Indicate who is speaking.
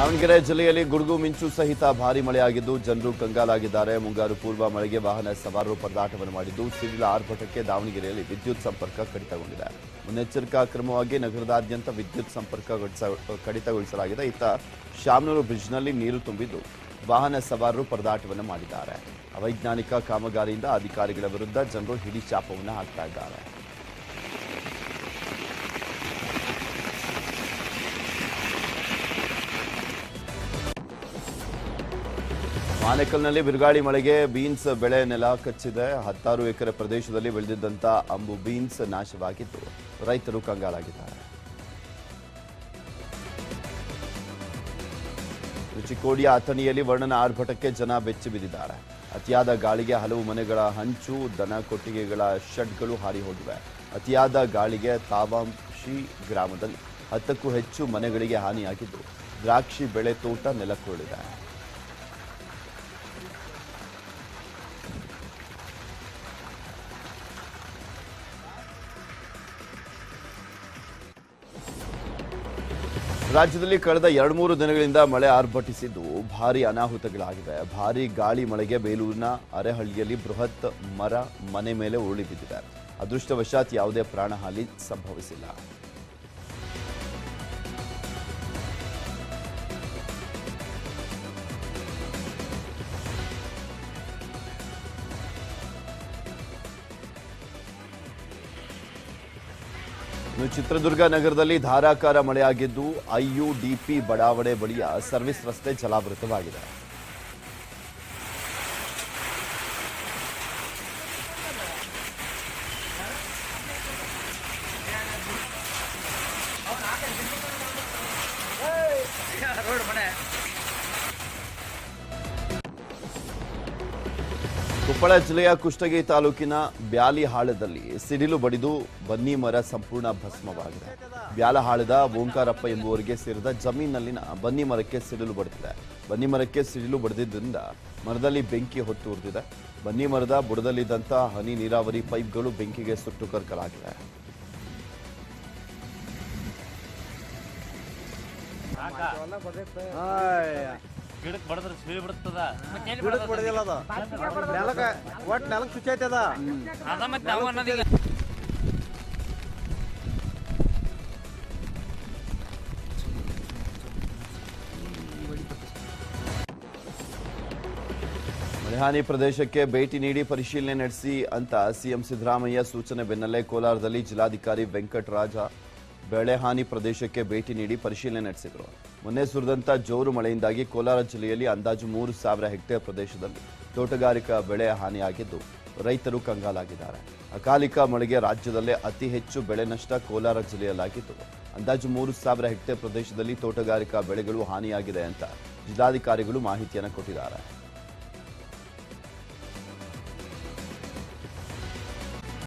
Speaker 1: ದಾವಣಗೆರೆ ಜಿಲ್ಲೆಯಲ್ಲಿ ಗುಡುಗು ಮಿಂಚು ಸಹಿತ ಭಾರಿ ಮಳೆಯಾಗಿದ್ದು ಜನರು ಕಂಗಾಲಾಗಿದ್ದಾರೆ. ಮುಂಗಾರು ಪೂರ್ವ ಮಳೆಗೆ ವಾಹನ ಸವಾರರು ಪರದಾಟವನ್ನು ಮಾಡಿದ್ದು ಸಿಡಿಲ ಆರ್ಭಟಕ್ಕೆ ದಾವಣಗೆರೆಯಲ್ಲಿ ವಿದ್ಯುತ್ ಸಂಪರ್ಕ ಕಡಿತಗೊಂಡಿದೆ. ಮುನ್ನೆಚ್ಚರಿಕಾ ಕ್ರಮವಾಗಿ ನಗರದಾದ್ಯಂತ ವಿದ್ಯುತ್ ಸಂಪರ್ಕ ಕಡಿತ- ಕಡಿತಗೊಳಿಸಲಾಗಿದೆ. ಇತ್ತ ಶಾಮನೂರು ಬ್ರಿಡ್ಜ್ನಲ್ಲಿ ನೀರು ತುಂಬಿದ್ದು ವಾಹನ ಸವಾರರು ಪರದಾಟವನ್ನು ಮಾಡಿದ್ದಾರೆ. ಅವೈಜ್ಞಾನಿಕ ಕಾಮಗಾರಿಯಿಂದ ಅಧಿಕಾರಿಗಳ ವಿರುದ್ಧ ಜನರು ಹಿಡಿಶಾಪವನ್ನು ಹಾಕ್ತಾ ಇದ್ದಾರೆ. ಆನೇಕಲ್ನಲ್ಲಿ ಬಿರುಗಾಳಿ ಮಳೆಗೆ ಬೀನ್ಸ್ ಬೆಳೆ ನೆಲ ಕಚ್ಚಿದೆ. ಹತ್ತಾರು ಎಕರೆ ಪ್ರದೇಶದಲ್ಲಿ ಬೆಳೆದಿದ್ದಂಥ ಅಂಬು ಬೀನ್ಸ್ ನಾಶವಾಗಿದ್ದು ರೈತರು ಕಂಗಾಲಾಗಿದ್ದಾರೆ. ರುಚಿಕೋಡಿಯ ಅಥಣಿಯಲ್ಲಿ ವರ್ಣನ ಆರ್ಭಟಕ್ಕೆ ಜನ ಬೆಚ್ಚಿ ಬಿದ್ದಿದ್ದಾರೆ. ಅತಿಯಾದ ಗಾಳಿಗೆ ಹಲವು ಮನೆಗಳ ಹಂಚು, ದನ ಕೊಟ್ಟಿಗೆಗಳ ಶೆಡ್ಗಳು ಹಾರಿ ಹೋಗಿವೆ. ಅತಿಯಾದ ಗಾಳಿಗೆ ತಾವಾಂಶಿ ಗ್ರಾಮದಲ್ಲಿ ಹತ್ತಕ್ಕೂ ಹೆಚ್ಚು ಮನೆಗಳಿಗೆ ಹಾನಿಯಾಗಿದ್ದು, ದ್ರಾಕ್ಷಿ ಬೆಳೆ ತೋಟ ನೆಲಕ್ಕುರುಳಿದೆ. ರಾಜ್ಯದಲ್ಲಿ ಕಳೆದ ಎರಡು ಮೂರು ದಿನಗಳಿಂದ ಮಳೆ ಆರ್ಭಟಿಸಿದ್ದು ಭಾರಿ ಅನಾಹುತಗಳಾಗಿವೆ. ಭಾರಿ ಗಾಳಿ ಮಳೆಗೆ ಬೇಲೂರಿನ ಅರೆಹಳ್ಳಿಯಲ್ಲಿ ಬೃಹತ್ ಮರ ಮನೆ ಮೇಲೆ ಉರುಳಿ ಬಿದ್ದಿದೆ. ಅದೃಷ್ಟವಶಾತ್ ಯಾವುದೇ ಪ್ರಾಣಹಾನಿ ಸಂಭವಿಸಿಲ್ಲ. ಇನ್ನು ಚಿತ್ರದುರ್ಗ ನಗರದಲ್ಲಿ ಧಾರಾಕಾರ ಮಳೆಯಾಗಿದ್ದು ಐಯುಡಿಪಿ ಬಡಾವಣೆ ಬಳಿಯ ಸರ್ವಿಸ್ ರಸ್ತೆ ಜಲಾವೃತವಾಗಿದೆ. ಕೊಪ್ಪಳ ಜಿಲ್ಲೆಯ ಕುಷ್ಟಗಿ ತಾಲೂಕಿನ ಬ್ಯಾಲಿಹಾಳದಲ್ಲಿ ಸಿಡಿಲು ಬಡಿದು ಬನ್ನಿ ಮರ ಸಂಪೂರ್ಣ ಭಸ್ಮವಾಗಿದೆ. ಬ್ಯಾಲಹಾಳದ ಓಂಕಾರಪ್ಪ ಎಂಬುವರಿಗೆ ಸೇರಿದ ಜಮೀನಲ್ಲಿನ ಬನ್ನಿ ಮರಕ್ಕೆ ಸಿಡಿಲು ಬಡಿದಿದೆ. ಬನ್ನಿ ಮರಕ್ಕೆ ಸಿಡಿಲು ಬಡಿದಿದ್ದರಿಂದ ಮರದಲ್ಲಿ ಬೆಂಕಿ ಹೊತ್ತು ಉರಿದಿದೆ. ಬನ್ನಿ ಮರದ ಬುಡದಲ್ಲಿದ್ದಂಥ ಹನಿ ನೀರಾವರಿ ಪೈಪ್ಗಳು ಬೆಂಕಿಗೆ ಸುಟ್ಟು ಕರ್ಕಲಾಗಿವೆ.
Speaker 2: ಗಿಡಕ್ ಬಡದ್ರ ಸಿಳಿ ಬಿಡ್ತದ.
Speaker 3: ಗಿಡಕ್ ಬಡದಿಲ್ಲ ಅದು. ನೆಲಕ ಒಟ್ ನೆಲಕ್ ಸ್ವಿಚ್ ಐತೆ ಅದ
Speaker 2: ಅದ ಮತ್ತೆ ಅವ ಅನ್ನೋದೀಗ
Speaker 1: ಮಳೆಹಾನಿ ಪ್ರದೇಶಕ್ಕೆ ಭೇಟಿ ನೀಡಿ ಪರಿಶೀಲನೆ ನಡೆಸಿ ಅಂತ ಸಿಎಂ ಸಿದ್ದರಾಮಯ್ಯ ಸೂಚನೆ ಬೆನ್ನಲ್ಲೇ ಕೋಲಾರದಲ್ಲಿ ಜಿಲ್ಲಾಧಿಕಾರಿ ವೆಂಕಟರಾಜ ಬೆಳೆಹಾನಿ ಪ್ರದೇಶಕ್ಕೆ ಭೇಟಿ ನೀಡಿ ಪರಿಶೀಲನೆ ನಡೆಸಿದರು. ಮೊನ್ನೆ ಸುರಿದಂಥ ಜೋರು ಮಳೆಯಿಂದಾಗಿ ಕೋಲಾರ ಜಿಲ್ಲೆಯಲ್ಲಿ ಅಂದಾಜು ಮೂರು ಸಾವಿರ ಹೆಕ್ಟೇರ್ ಪ್ರದೇಶದಲ್ಲಿ ತೋಟಗಾರಿಕಾ ಬೆಳೆ ಹಾನಿಯಾಗಿದ್ದು, ರೈತರು ಕಂಗಾಲಾಗಿದ್ದಾರೆ. ಅಕಾಲಿಕ ಮಳೆಗೆ ರಾಜ್ಯದಲ್ಲೇ ಅತಿ ಹೆಚ್ಚು ಬೆಳೆ ನಷ್ಟ ಕೋಲಾರ ಜಿಲ್ಲೆಯಲ್ಲಾಗಿದ್ದು, ಅಂದಾಜು ಮೂರು ಸಾವಿರ ಹೆಕ್ಟೇರ್ ಪ್ರದೇಶದಲ್ಲಿ ತೋಟಗಾರಿಕಾ ಬೆಳೆಗಳು ಹಾನಿಯಾಗಿದೆ ಅಂತ ಜಿಲ್ಲಾಧಿಕಾರಿಗಳು ಮಾಹಿತಿಯನ್ನು ಕೊಟ್ಟಿದ್ದಾರೆ.